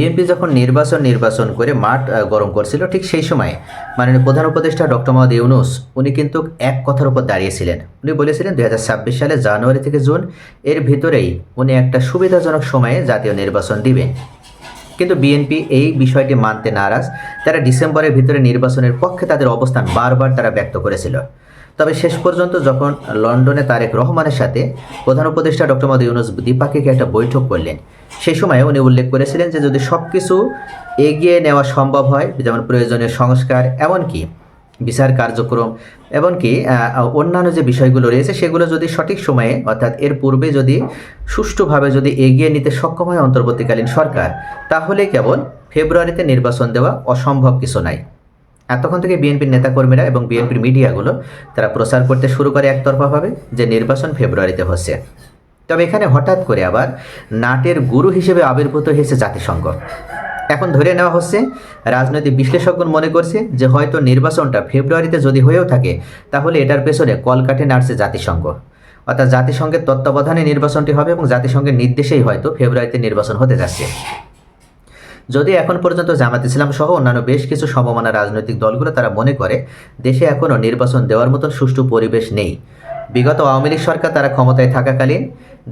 BNP যখন নির্বাচন নির্বাচন করে মাঠ গরম করছিল, ঠিক সেই সময় মাননীয় প্রধান উপদেষ্টা ডক্টর মোহাম্মদ ইউনুস, উনি কিন্তু এক কথার উপর দাঁড়িয়েছিলেন। উনি বলেছিলেন, দুই হাজার ছাব্বিশ সালে জানুয়ারি থেকে জুন, এর ভিতরেই উনি একটা সুবিধাজনক সময়ে জাতীয় নির্বাচন দিবেন। কিন্তু বিএনপি এই বিষয়টি মানতে নারাজ। তারা ডিসেম্বরের ভিতরে নির্বাচনের পক্ষে তাদের অবস্থান বারবার তারা ব্যক্ত করেছিল। তবে শেষ পর্যন্ত যখন লন্ডনে তারেক রহমানের সাথে প্রধান উপদেষ্টা ডক্টর মোহাম্মদ ইউনুস দ্বিপাক্ষিক একটা বৈঠক করলেন সেই সময় উনি উল্লেখ করেছিলেন যে যদি সব কিছু এগিয়ে নেওয়া সম্ভব হয়, যেমন প্রয়োজনীয় সংস্কার, এমনকি বিচার কার্যক্রম, এমনকি অন্যান্য যে বিষয়গুলো রয়েছে, সেগুলো যদি সঠিক সময়ে, অর্থাৎ এর পূর্বে যদি সুষ্ঠুভাবে যদি এগিয়ে নিতে সক্ষম হয় অন্তর্বর্তীকালীন সরকার, তাহলে কেবল ফেব্রুয়ারিতে নির্বাচন দেওয়া অসম্ভব কিছু নাই তখন থেকে বিএনপির নেতাকর্মীরা এবং বিএনপির মিডিয়াগুলো তারা প্রচার করতে শুরু করে একতরফাভাবে যে নির্বাচন ফেব্রুয়ারিতে হচ্ছে। তবে এখানে হঠাৎ করে আবার নাটের গুরু হিসেবে আবির্ভূত হয়েছে জাতিসংঘ। এখন ধরে নেওয়া হচ্ছে রাজনৈতিক বিশ্লেষকগণ মনে করছে যে হয়তো নির্বাচনটা ফেব্রুয়ারিতে যদি হয়েও থাকে তাহলে এটার পেছনে কলকাঠে নাড়ছে জাতিসংঘ। অর্থাৎ জাতিসংঘের তত্ত্বাবধানে নির্বাচনটি হবে এবং জাতিসংঘের নির্দেশেই হয়তো ফেব্রুয়ারিতে নির্বাচন হতে যাচ্ছে। যদি এখন পর্যন্ত জামাত ইসলাম সহ অন্যান্য বেশ কিছু সমমানা রাজনৈতিক দলগুলো তারা মনে করে, দেশে এখনও নির্বাচন দেওয়ার মতন সুষ্ঠু পরিবেশ নেই। বিগত আওয়ামী লীগ সরকার তারা ক্ষমতায় থাকাকালীন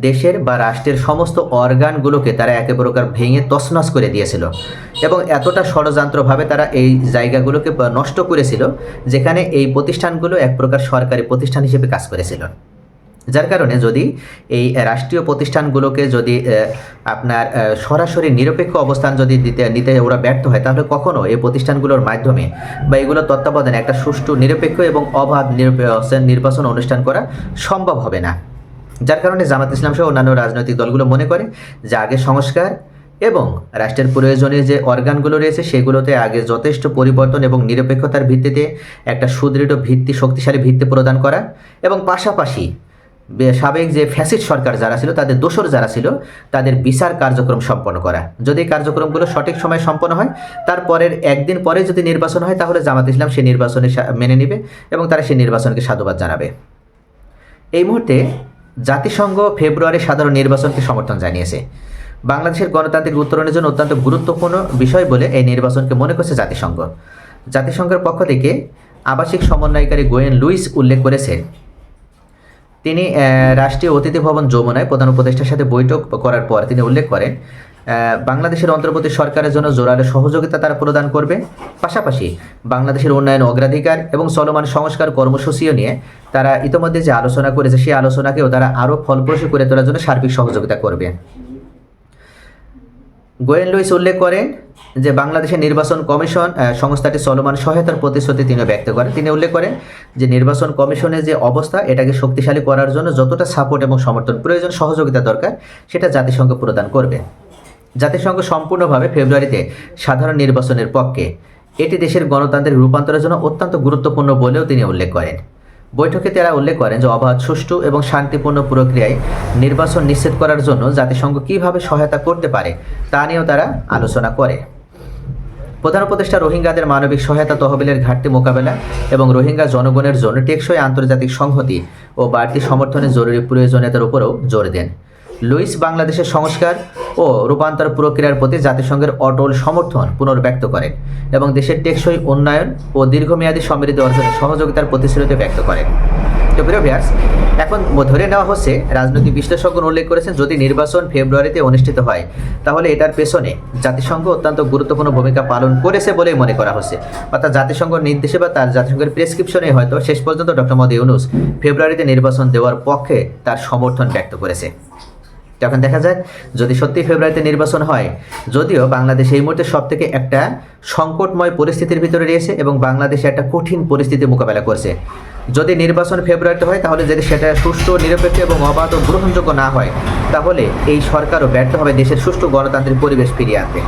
দেশের বা রাষ্ট্রের সমস্ত অর্গানগুলোকে তারা একে প্রকার ভেঙে তছনছ করে দিয়েছিল এবং এতটা ষড়যন্ত্রভাবে তারা এই জায়গাগুলোকে নষ্ট করেছিল যেখানে এই প্রতিষ্ঠানগুলো এক প্রকার সরকারি প্রতিষ্ঠান হিসেবে কাজ করেছিল। যার কারণে যদি এই রাষ্ট্রীয় প্রতিষ্ঠানগুলোকে যদি আপনার সরাসরি নিরপেক্ষ অবস্থান যদি দিতে, নিতে ওরা ব্যর্থ হয়, তাহলে কখনো এই প্রতিষ্ঠানগুলোর মাধ্যমে বা এগুলোর তত্ত্বাবধানে একটা সুষ্ঠু, নিরপেক্ষ এবং অবাধ নির্বাচন অনুষ্ঠান করা সম্ভব হবে না। যার কারণে জামাত ইসলাম সহ অন্যান্য রাজনৈতিক দলগুলো মনে করে যে আগে সংস্কার এবং রাষ্ট্রের প্রয়োজনীয় যে অর্গানগুলো রয়েছে, সেগুলোতে আগে যথেষ্ট পরিবর্তন এবং নিরপেক্ষতার ভিত্তিতে একটা সুদৃঢ় ভিত্তি, শক্তিশালী ভিত্তি প্রদান করা এবং পাশাপাশি সাবেক যে ফ্যাসিড সরকার যারা ছিল, তাদের দোসর যারা ছিল, তাদের বিচার কার্যক্রম সম্পন্ন করা। যদি কার্যক্রমগুলো সঠিক সময়ে সম্পন্ন হয়, তারপরের একদিন পরে যদি নির্বাচন হয়, তাহলে জামাত ইসলাম সেই নির্বাচনে মেনে নেবে এবং তারা সেই নির্বাচনকে সাধুবাদ জানাবে। এই মুহূর্তে জাতিসংঘ ফেব্রুয়ারি সাধারণ নির্বাচনকে সমর্থন জানিয়েছে। বাংলাদেশের গণতান্ত্রিক উত্তরণের জন্য অত্যন্ত গুরুত্বপূর্ণ বিষয় বলে এই নির্বাচনকে মনে করছে জাতিসংঘ। জাতিসংঘের পক্ষ থেকে আবাসিক সমন্বয়কারী গোয়েন লুইস উল্লেখ করেছেন তিনি রাষ্ট্রীয় অতিথি ভবন যমুনায় প্রধান উপদেষ্টার সাথে বৈঠক করার পর তিনি উল্লেখ করেন বাংলাদেশের অন্তর্বর্তী সরকারের জন্য জোরালো সহযোগিতা তারা প্রদান করবে। পাশাপাশি বাংলাদেশের উন্নয়ন অগ্রাধিকার এবং চলমান সংস্কার কর্মসূচিও নিয়ে তারা ইতিমধ্যে যে আলোচনা করেছে, সেই আলোচনাকেও তারা আরও ফলপ্রসূ করে তোলার জন্য সার্বিক সহযোগিতা করবে। গোয়েন লুইস উল্লেখ করেন যে বাংলাদেশের নির্বাচন কমিশন সংস্থাটি চলমান সহায়তার প্রতিশ্রুতি তিনি ব্যক্ত করেন। তিনি উল্লেখ করেন যে নির্বাচন কমিশনের যে অবস্থা, এটাকে শক্তিশালী করার জন্য যতটা সাপোর্ট এবং সমর্থন প্রয়োজন, সহযোগিতা দরকার, সেটা জাতিসংঘ প্রদান করবে। জাতিসংঘ সম্পূর্ণভাবে ফেব্রুয়ারিতে সাধারণ নির্বাচনের পক্ষে এটি দেশের গণতান্ত্রিক রূপান্তরের জন্য অত্যন্ত গুরুত্বপূর্ণ বলেও তিনি উল্লেখ করেন। বৈঠকে তারা উল্লেখ করেন যে অবাধ, সুষ্ঠু এবং শান্তিপূর্ণ প্রক্রিয়ায় নির্বাচন নিশ্চিত করার জন্য জাতিসংঘ কীভাবে সহায়তা করতে পারে তা নিয়েও তারা আলোচনা করে। প্রধান উপদেষ্টা রোহিঙ্গাদের মানবিক সহায়তা তহবিলের ঘাটতি মোকাবেলা এবং রোহিঙ্গা জনগণের জন্য টেকসই আন্তর্জাতিক সংহতি ও বাড়তি সমর্থনের জরুরি প্রয়োজনীয়তার উপরও জোর দেন। লুইস বাংলাদেশের সংস্কার ও রূপান্তর প্রক্রিয়ার প্রতি জাতিসংঘের অটল সমর্থন পুনর্ব্যক্ত করেন এবং দেশের টেকসই উন্নয়ন ও দীর্ঘমেয়াদী সমৃদ্ধি অর্জনে সহযোগিতার প্রতিশ্রুতি ব্যক্ত করেন। তো প্রিয় এখন ধরে নেওয়া হচ্ছে, রাজনৈতিক বিশ্লেষকগণ উল্লেখ করেছেন, যদি নির্বাচন ফেব্রুয়ারিতে অনুষ্ঠিত হয়, তাহলে এটার পেছনে জাতিসংঘ অত্যন্ত গুরুত্বপূর্ণ ভূমিকা পালন করেছে বলেই মনে করা হচ্ছে। অর্থাৎ জাতিসংঘ নির্দেশে বা তার জাতিসংঘের প্রেসক্রিপশনে হয়তো শেষ পর্যন্ত ডক্টর মোদী ইউনুস ফেব্রুয়ারিতে নির্বাচন দেওয়ার পক্ষে তার সমর্থন ব্যক্ত করেছে। তখন দেখা যাক যদি সত্যি ফেব্রুয়ারিতে নির্বাচন হয়, যদিও বাংলাদেশ এই মুহূর্তে সব থেকে একটা সংকটময় পরিস্থিতির ভিতরে রয়েছে এবং বাংলাদেশে একটা কঠিন পরিস্থিতি মোকাবেলা করছে। যদি নির্বাচন ফেব্রুয়ারিতে হয়, তাহলে যদি সেটা সুষ্ঠু, নিরপেক্ষ এবং অবাধ ও গ্রহণযোগ্য না হয়, তাহলে এই সরকারও ব্যর্থ হবে দেশের সুষ্ঠু গণতান্ত্রিক পরিবেশ ফিরিয়ে আনতে।